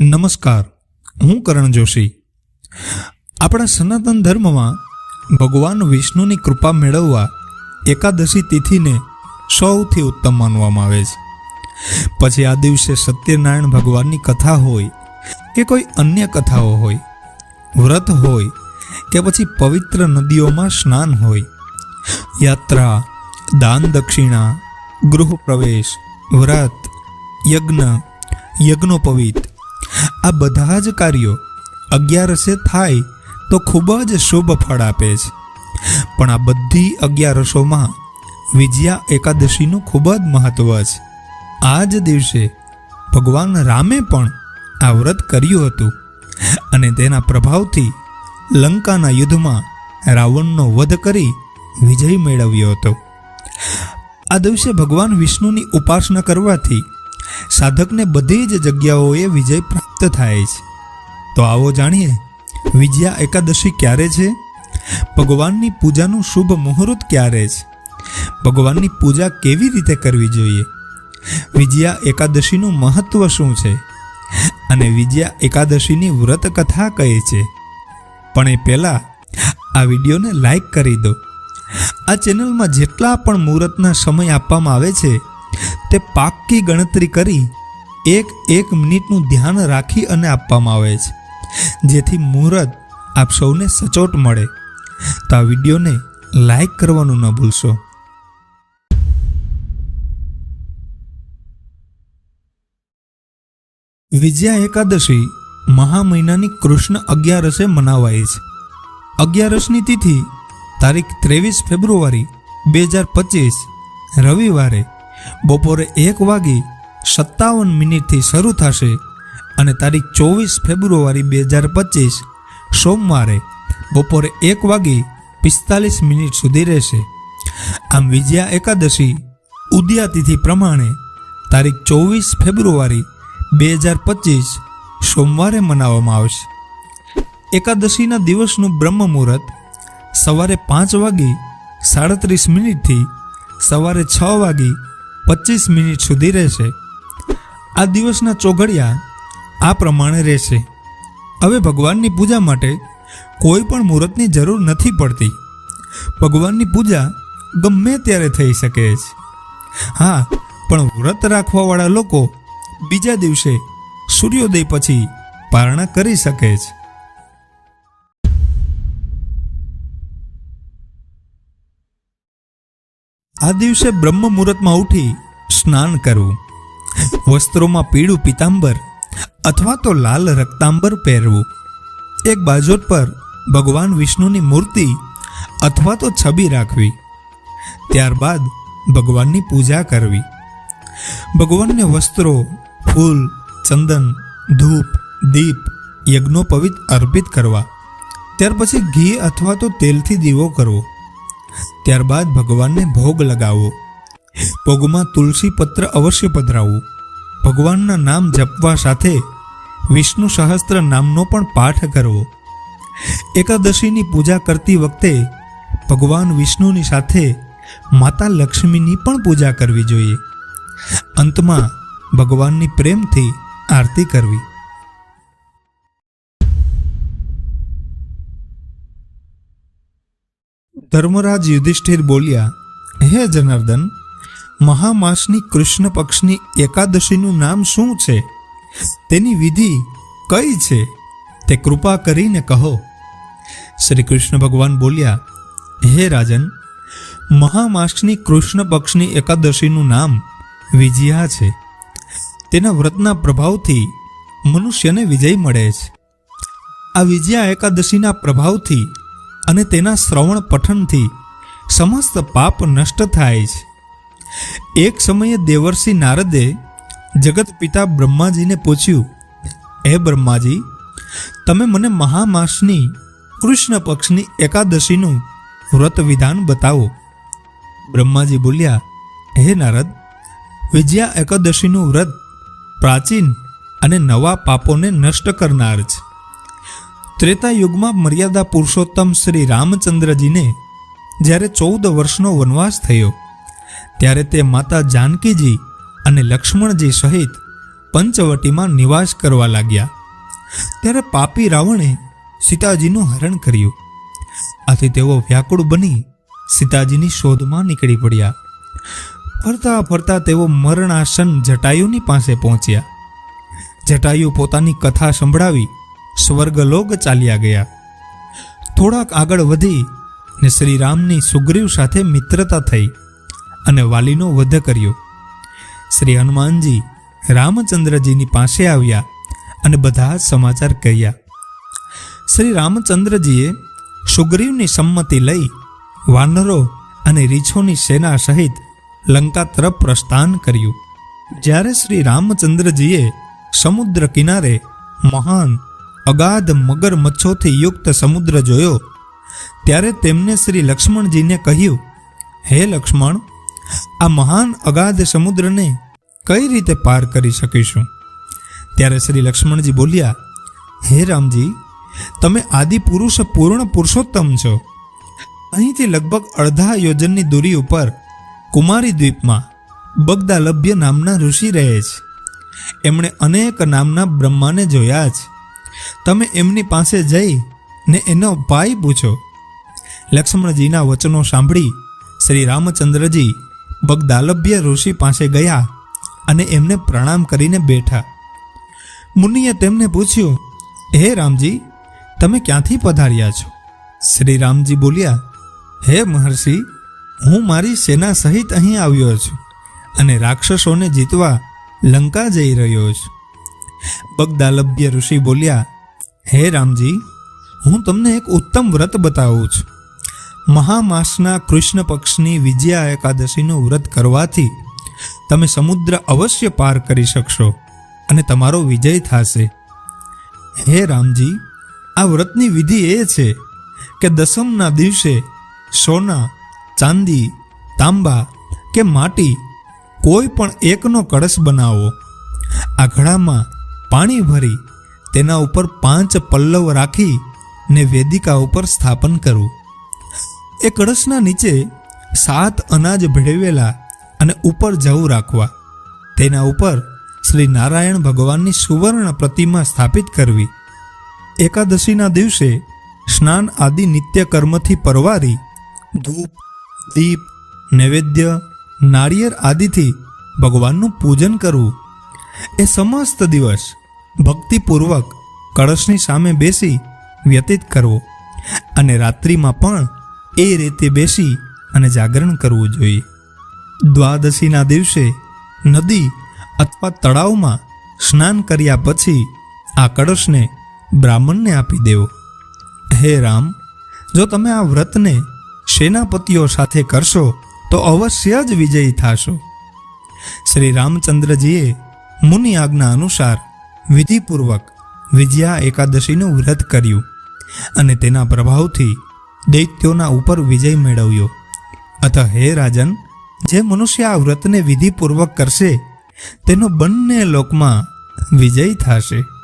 નમસ્કાર, હું કરણ જોશી. આપણા સનાતન ધર્મમાં ભગવાન વિષ્ણુની કૃપા મેળવવા એકાદશી તિથિને સૌથી ઉત્તમ માનવામાં આવે છે. પછી આ દિવસે સત્યનારાયણ ભગવાનની કથા હોય કે કોઈ અન્ય કથાઓ હોય, વ્રત હોય કે પછી પવિત્ર નદીઓમાં સ્નાન હોય, યાત્રા, દાન દક્ષિણા, ગૃહ પ્રવેશ, વ્રત, યજ્ઞ, યજ્ઞોપવિત આ બધા જ કાર્યો અગિયારસે થાય તો ખૂબ જ શુભ ફળ આપે છે. પણ આ બધી અગિયારસોમાં વિજયા એકાદશીનું ખૂબ જ મહત્વ છે. આ જ દિવસે ભગવાન રામે પણ આ વ્રત કર્યું હતું અને તેના પ્રભાવથી લંકાના યુદ્ધમાં રાવણનો વધ કરી વિજય મેળવ્યો હતો. આ દિવસે ભગવાન વિષ્ણુની ઉપાસના કરવાથી સાધકને બધી જ જગ્યાઓએ વિજય પ્રાપ્ત થાય છે. તો આવો જાણીએ, વિજયા એકાદશી ક્યારે છે? ભગવાનની પૂજાનું શુભ મુહૂર્ત ક્યારે છે? ભગવાનની પૂજા કેવી રીતે કરવી જોઈએ? વિજયા એકાદશીનું મહત્વ શું છે? અને વિજયા એકાદશીની વ્રત કથા કહે છે. પણ એ પહેલાં આ વિડીયોને લાઈક કરી દો. આ ચેનલમાં જેટલા પણ મુહૂર્તના સમય આપવામાં આવે છે તે પાક્કી ગણતરી કરી એક એક મિનિટનું ધ્યાન રાખી અને આપવામાં આવે છે. જેથી મુહૂર્ત આપ સૌને સચોટ મળે. તો આ વિડીયોને લાઈક કરવાનું ન ભૂલશો. વિજયા એકાદશી મહા મહિનાની કૃષ્ણ અગિયારસે મનાવાય છે. અગિયારસની તિથિ તારીખ ત્રેવીસ ફેબ્રુઆરી બે હજાર પચીસ, રવિવારે બપોરે એક વાગી સત્તાવન મિનિટથી શરૂ થશે અને તારીખ ચોવીસ ફેબ્રુઆરી બે હજાર પચીસ સોમવારે બપોરે એક વાગી પિસ્તાલીસ મિનિટ સુધી રહેશે. આમ વિજયા એકાદશી ઉદ્યાતિથિ પ્રમાણે તારીખ ચોવીસ ફેબ્રુઆરી બે હજાર પચીસ સોમવારે મનાવવામાં આવશે. એકાદશીના દિવસનું બ્રહ્મ મુહૂર્ત સવારે પાંચ વાગી સાડત્રીસ મિનિટથી સવારે છ વાગી પચીસ મિનિટ સુધી રહેશે. આ દિવસના ચોઘડિયા આ પ્રમાણે રહેશે. હવે ભગવાનની પૂજા માટે કોઈ પણ મુહૂર્તની જરૂર નથી પડતી. ભગવાનની પૂજા ગમે ત્યારે થઈ શકે છે હા, પણ વ્રત રાખવાવાળા લોકો બીજા દિવસે સૂર્યોદય પછી પારણા કરી શકે છે આ દિવસે બ્રહ્મ મુહૂર્તમાં ઉઠી સ્નાન કરવું, વસ્ત્રોમાં પીળું પિતાંબર અથવા તો લાલ રક્તાંબર પહેરવું. એક બાજોટ પર ભગવાન વિષ્ણુની મૂર્તિ અથવા તો છબી રાખવી. ત્યારબાદ ભગવાનની પૂજા કરવી. ભગવાનને વસ્ત્રો, ફૂલ, ચંદન, ધૂપ, દીપ યજ્ઞોપવિત અર્પિત કરવા. ત્યાર પછી ઘી અથવા તો તેલથી દીવો કરવો. ત્યારબાદ ભગવાનને ભોગ લગાવવો ભોગમાં તુલસી પત્ર અવશ્ય પધરાવવું ભગવાનના નામ જપવા સાથે વિષ્ણુ સહસ્ત્ર નામનો પણ પાઠ કરવો એકાદશીની પૂજા કરતી વખતે ભગવાન વિષ્ણુની સાથે માતા લક્ષ્મીની પણ પૂજા કરવી જોઈએ. અંતમાં ભગવાનની પ્રેમથી આરતી કરવી. ધર્મરાજ યુધિષ્ઠિર બોલ્યા, હે જનાર્દન, મહામાસની કૃષ્ણ પક્ષની એકાદશીનું નામ શું છે? તેની વિધિ કઈ છે? તે કૃપા કરીને કહો. શ્રી કૃષ્ણ ભગવાન બોલ્યા, હે રાજન, મહામાસની કૃષ્ણ પક્ષની એકાદશીનું નામ વિજયા છે. તેના વ્રતના પ્રભાવથી મનુષ્યને વિજય મળે છે. આ વિજયા એકાદશીના પ્રભાવથી અને તેના શ્રવણ પઠનથી સમસ્ત પાપ નષ્ટ થાય છે. એક સમયે દેવર્ષિ નારદે જગત પિતા બ્રહ્માજીને પૂછ્યું, હે બ્રહ્માજી, તમે મને મહામાસની કૃષ્ણ પક્ષની એકાદશીનું વ્રત વિધાન બતાવો. બ્રહ્માજી બોલ્યા, હે નારદ, વિજયા એકાદશીનું વ્રત પ્રાચીન અને નવા પાપોને નષ્ટ કરનાર છે. ત્રેતા યુગમાં મર્યાદા પુરુષોત્તમ શ્રી રામચંદ્રજીને જ્યારે ચૌદ વર્ષનો વનવાસ થયો, ત્યારે તે માતા જાનકીજી અને લક્ષ્મણજી સહિત પંચવટીમાં નિવાસ કરવા લાગ્યા. ત્યારે પાપી રાવણે સીતાજીનું હરણ કર્યું. આથી તેઓ વ્યાકુળ બની સીતાજીની શોધમાં નીકળી પડ્યા. ફરતા ફરતા તેઓ મરણાસન જટાયુની પાસે પહોંચ્યા. જટાયુ પોતાની કથા સંભળાવી સ્વર્ગલોક ચાલ્યા ગયા. થોડાક આગળ વધી ને શ્રીરામની સુગ્રીવ સાથે મિત્રતા થઈ અને વાલીનો વધ કર્યો. શ્રી હનુમાનજી રામચંદ્રજીની પાસે આવ્યા અને બધા સમાચાર કહ્યા. શ્રી રામચંદ્રજીએ સુગ્રીવની સંમતિ લઈ વાનરો અને રીછોની સેના સહિત લંકા તરફ પ્રસ્થાન કર્યું. જ્યારે શ્રી રામચંદ્રજીએ સમુદ્ર કિનારે મહાન અગાધ મગરમચ્છોથી યુક્ત સમુદ્ર જોયો. ત્યારે તેમને શ્રી લક્ષ્મણજીને કહ્યું, હે લક્ષ્મણ, આ મહાન અગાધ સમુદ્રને કઈ રીતે પાર કરી શકીશું? ત્યારે શ્રી લક્ષ્મણજી બોલ્યા, હે રામજી, તમે આદિ પુરુષ પૂર્ણ પુરુષોત્તમ છો. અહીંથી લગભગ અડધા યોજનની દૂરી ઉપર કુમારી દ્વીપમાં બગદાલભ્ય નામના ઋષિ રહે છે. એમણે અનેક નામના બ્રહ્માને જોયા છે તમે એમની પાસે જઈ ને એનો ભાઈ પૂછો. લક્ષ્મણજીના વચનો સાંભળી શ્રી રામચંદ્રજી બગદાલભ્ય ઋષિ પાસે ગયા અને એમને પ્રણામ કરીને બેઠા. મુનિએ તેમને પૂછ્યું, હે રામજી, તમે ક્યાંથી પધાર્યા છો? શ્રી રામજી બોલ્યા, હે મહર્ષિ, હું મારી સેના સહિત અહીં આવ્યો છું અને રાક્ષસોને જીતવા લંકા જઈ રહ્યો છું. બગદાલભ્ય ઋષિ બોલ્યા, હે રામજી, હું તમને એક ઉત્તમ વ્રત બતાવું છું. મહામાસના કૃષ્ણ પક્ષની વિજયા એકાદશીનું વ્રત કરવાથી તમે સમુદ્ર અવશ્ય પાર કરી શકશો અને તમારો વિજય થશે. હે રામજી, આ વ્રતની વિધિ એ છે કે દસમના દિવસે સોના, ચાંદી, તાંબા કે માટી કોઈ પણ એકનો કળશ બનાવો. આ ઘડામાં પાણી ભરી તેના ઉપર પાંચ પલ્લવ રાખી ને વેદિકા ઉપર સ્થાપન કરવું એ કળશના નીચે સાત અનાજ ભેળવેલા અને ઉપર જવું રાખવા. તેના ઉપર શ્રી નારાયણ ભગવાનની સુવર્ણ પ્રતિમા સ્થાપિત કરવી. એકાદશીના દિવસે સ્નાન આદિ નિત્ય કર્મથી પરવારી ધૂપ, દીપ, નૈવેદ્ય, નાળિયેર આદિથી ભગવાનનું પૂજન કરવું. એ સમસ્ત દિવસ ભક્તિપૂર્વક કળશની સામે બેસી વ્યતીત કરવો અને રાત્રિમાં પણ એ રીતે બેસી અને જાગરણ કરવું જોઈએ. દ્વાદશીના દિવસે નદી અથવા તળાવમાં સ્નાન કર્યા પછી આ કળશને બ્રાહ્મણને આપી દેવો. હે રામ, જો તમે આ વ્રતને સેનાપતિઓ સાથે કરશો તો અવશ્ય જ વિજયી થશો. શ્રી રામચંદ્રજીએ મુનિ આજ્ઞા અનુસાર વિધિપૂર્વક વિજયા એકાદશીનું વ્રત કર્યું અને તેના પ્રભાવથી દૈત્યોના ઉપર વિજય મેળવ્યો. અથ હે રાજન, જે મનુષ્ય આ વ્રતને વિધિપૂર્વક કરશે, તેનો બંને લોકમાં વિજય થશે.